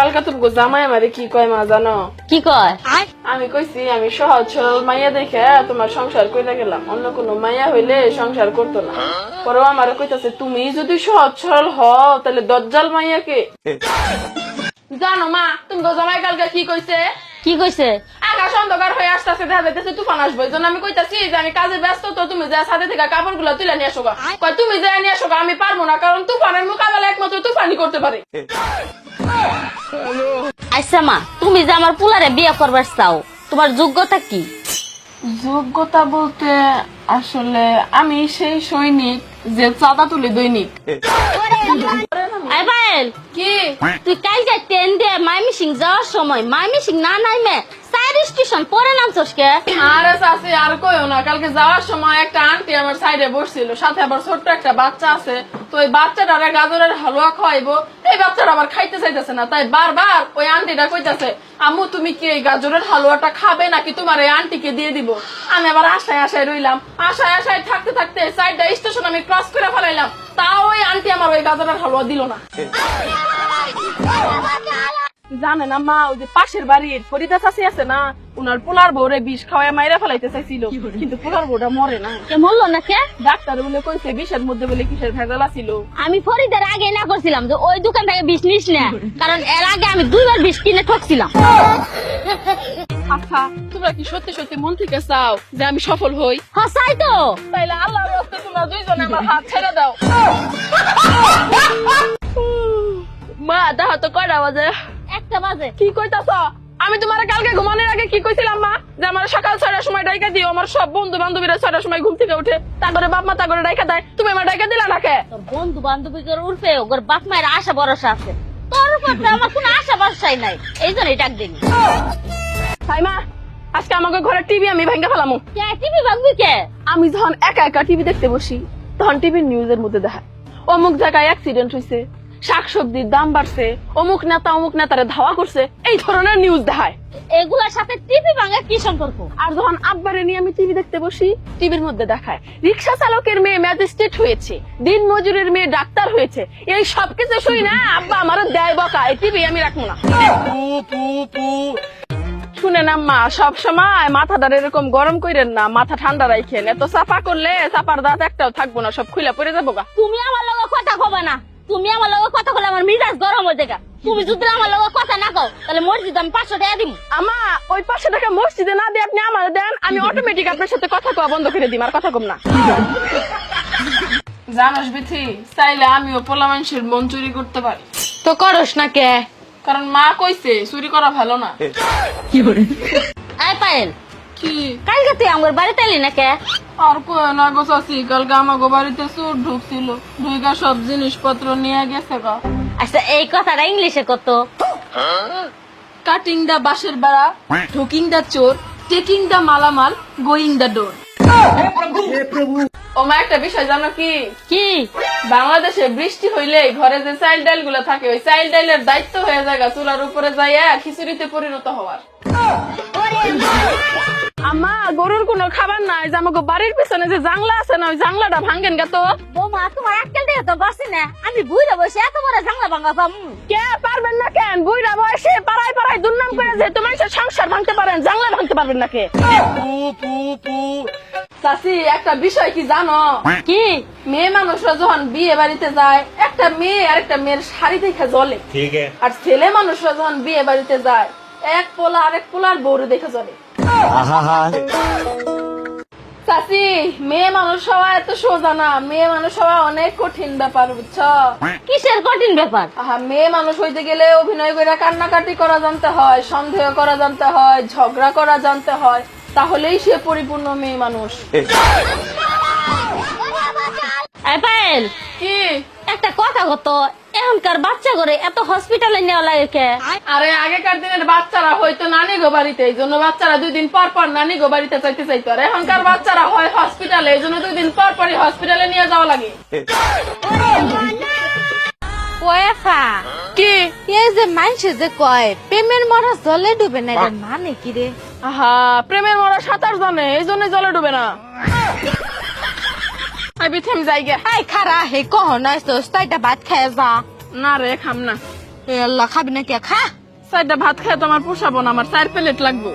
কালকা তোর জামাই আমারে কি কয় মা জানো? কি কয়? আমি কইছি আমি সহজ সরল মাইয়া দেখে তোমার সংসার কইরা গেলাম। অন্য কোনো মাইয়া হইলে সংসার করতো না। পরেও আমারে কইতাছে তুমি যদি সহজ সরল হও তাহলে দজ্জাল মাইয়াকে জানো মা তুমি জামাই কালকে কি কইছে? কি কইছে? আকাশ অন্ধকার হয়ে আসতেছে দেখা যাইতেছে তুফান আসবে। এই জন্য আমি কইতাছি যে আমি কাজে ব্যস্ত তো তুমি যা সাথে থেকে কাপড়গুলো তুলে নিয়ে আসো। কয় তুমি যা নিয়ে আসো আমি পারব না কারণ তুফানের মোকাবেলা একমাত্র তুফানই করতে পারে। আচ্ছা মা তুমি যে আমার পুলারে বিয়ে করবার চাও তোমার যোগ্যতা কি? যোগ্যতা বলতে আসলে আমি সেই সৈনিক যে চাঁদা তুলে দৈনিক। কি? তুই কালকে ট্রেন দিয়ে মাইমি সিং যাওয়ার সময় মাইমি সিং না নাইমে চার স্টেশন পরে নামছস কে? আরে কইও না কালকে যাওয়ার সময় একটা আন্টি আমার সাইডে বসছিল সাথে আবার ছোট্ট একটা বাচ্চা আছে তো ওই বাচ্চাটারে গাজরের হালুয়া খাওয়াইবো এই বাচ্চারা আবার খাইতে চাইতেছে না তাই বারবার ওই আন্টিটা কইতেছে আম্মু তুমি কি এই গাজরের হালুয়াটা খাবে নাকি তোমার এই আন্টিকে দিয়ে দিব আমি আবার আশায় আশায় রইলাম আশায় আশায় থাকতে থাকতে সাইডটা স্টেশন আমি ক্রস করে ফেলাইলাম তাও ওই আন্টি আমার ওই গাজরের হালুয়া দিল না জানে না মা ওই যে পাশের বাড়ির ফরিদা চাষি আছে না উনার পোলার বউরে বিষ খাওয়ায় মাইরা ফেলাইতে চাইছিল। কিন্তু পোলার বউটা মরে না। কে মরলো না কে? ডাক্তার বলে কইছে বিষের মধ্যে বলে কিসের ভেজাল ছিল আমি ফরিদের আগে না করছিলাম যে ওই দোকান থেকে বিষ নিস না কারণ এর আগে আমি দুইবার বিষ কিনে ঠকছিলাম। আচ্ছা তোমরা কি সত্যি সত্যি মন থেকে চাও যে আমি সফল হই? হসাই তো। তাইলে আল্লাহর রাস্তে তোমরা দুইজনে আমার হাত ছেড়ে দাও। মা দেখা তো কয়টা বাজে? একটা বাজে। কি কইতাছ? আমি তোমার কালকে ঘুমানোর আগে কি কইছিলাম মা? যে আমার সকাল ছয়টার সময় ডাইকা দিও আমার সব বন্ধু বান্ধবীরা ছয়টার সময় ঘুম থেকে উঠে তারপরে বাপ মা তা করে ডাইকা দেয়। তুমি আমার ডাইকা দিলা না কে তোর বন্ধু বান্ধবী করে উঠবে ওর বাপ মায়ের আশা ভরসা আছে। তোর উপর আমার কোনো আশা ভরসাই নাই। এই জন্যই ডাক দিনি তাই মা আজকে আমাকে ঘরে টিভি আমি ভেঙে ফেলামু। কে? টিভি ভাঙবি কে? আমি যখন একা একা টিভি দেখতে বসি তখন টিভির নিউজের মধ্যে দেখায়। অমুক জায়গায় অ্যাক্সিডেন্ট হয়েছে শাকসবজির দাম বাড়ছে অমুক নেতা অমুক নেতারে ধাওয়া করছে এই ধরনের নিউজ দেখায়। এগুলার সাথে টিভি ভাঙার কি সম্পর্ক? আর যখন আব্বারে নিয়ে আমি টিভি দেখতে বসি টিভির মধ্যে দেখায় রিক্সা চালকের মেয়ে ম্যাজিস্ট্রেট হয়েছে দিন মজুরের মেয়ে ডাক্তার হয়েছে এই সব কিছু শুই না আব্বা আমারও দেয় বকা এই টিভি আমি রাখব না। শুনে না মা সব সময় মাথাটা এরকম গরম কইরেন না মাথা ঠান্ডা রাখেন এত চাপা করলে চাপার দাঁত একটাও থাকব না সব খুলে পড়ে যাব তুমি আমার লগে কথা কবে না। তুমি আমার লগে কথা বলে আমার মিজাজ গরম হয়ে যায় তুমি যদি আমার লগে কথা না কও তাহলে মসজিদ আমি পাঁচশো টাকা দিব আমা ওই পাঁচশো টাকা মসজিদে না দিয়ে আপনি আমার দেন আমি অটোমেটিক আপনার সাথে কথা কওয়া বন্ধ করে দিই আর কথা কম না। জানোস বিথি চাইলে আমিও পোলা মানুষের মন চুরি করতে পারি। তো করস না কে? কারণ মা কইছে চুরি করা ভালো না। আই পায়েল কি? কালকে তুই আমার বাড়িতে এলি না কে আর কই না গো চাচি কালকে আমাগো বাড়িতে চোর ঢুকছিল। ঢুকা সব জিনিসপত্র নিয়ে গেছে গা। আচ্ছা এই কথাটা ইংলিশে কত? কাটিং দা বাঁশের বেড়া ঢুকিং দা চোর টেকিং দা মালামাল গোয়িং দা ডোর ও মা একটা বিষয় জানো কি? কি? বাংলাদেশে বৃষ্টি হইলে ঘরে যে চাইল ডাইলগুলো থাকে ওই চাইল্ড ডাইলের দায়িত্ব হয়ে যায় গা চুলার উপরে যাইয়া খিচুড়িতে পরিণত হওয়ার। আম্মা গরুর কোনো খাবার নাই যে আমাকে বাড়ির পিছনে যে জাংলা আছে না ওই জাংলাটা ভাঙ্গেন গা তো। বৌমা তোমার আক্কেল তো পারছি না। আমি বুইরা বসে এত বড় জাংলা ভাঙা পাম। কে পারবেন না কেন? বুইরা বসে পাড়ায় পাড়ায় দুর্নাম করে যে তোমার সংসার ভাঙতে পারেন জাংলা ভাঙতে পারবেন না কে? চাষি একটা বিষয় কি জানো? কি? মেয়ে মানুষরা যখন বিয়ে বাড়িতে যায় একটা মেয়ে আর একটা মেয়ের শাড়ি দেখে জ্বলে। আর ছেলে মানুষরা যখন বিয়ে বাড়িতে যায় এক পোলা আর এক পোলার বউরে দেখে জ্বলে। চাচি মেয়ে মানুষ হওয়া এত সোজা না। মেয়ে মানুষ হওয়া অনেক কঠিন ব্যাপার বুঝছ? কিসের কঠিন ব্যাপার? আহা মেয়ে মানুষ হইতে গেলে অভিনয় করে কান্নাকাটি করা জানতে হয় সন্দেহ করা জানতে হয় ঝগড়া করা জানতে হয়। তাহলেই সে পরিপূর্ণ মেয়ে মানুষ। কি? একটা কথা কত এখনকার বাচ্চা করে এত হসপিটালে নেওয়া লাগে কে? আরে আগেকার দিনের বাচ্চারা হয়তো নানি গো বাড়িতে এই জন্য বাচ্চারা দুই দিন পর পর নানি গো বাড়িতে চাইতে চাইতো। আর এখনকার বাচ্চারা হয় হসপিটালে এই জন্য দুই দিন পর পরই হসপিটালে নিয়ে যাওয়া লাগে। ওয়েফা কি? এই যে মানুষে যে কয় প্রেমের মরা জলে ডুবে না এটা মানে কি রে? আহা প্রেমের মরা সাঁতার জানে এই জন্য জলে ডুবে না। আমি বিথেম যাই গে। আই খারা হে কহ নয় তো তাইটা ভাত খায় যা। না রে খাম না। এ আল্লাহ খাবি না কে খা। চারটা ভাত খেয়ে তোমার পোষাবো না আমার চার প্লেট লাগবে।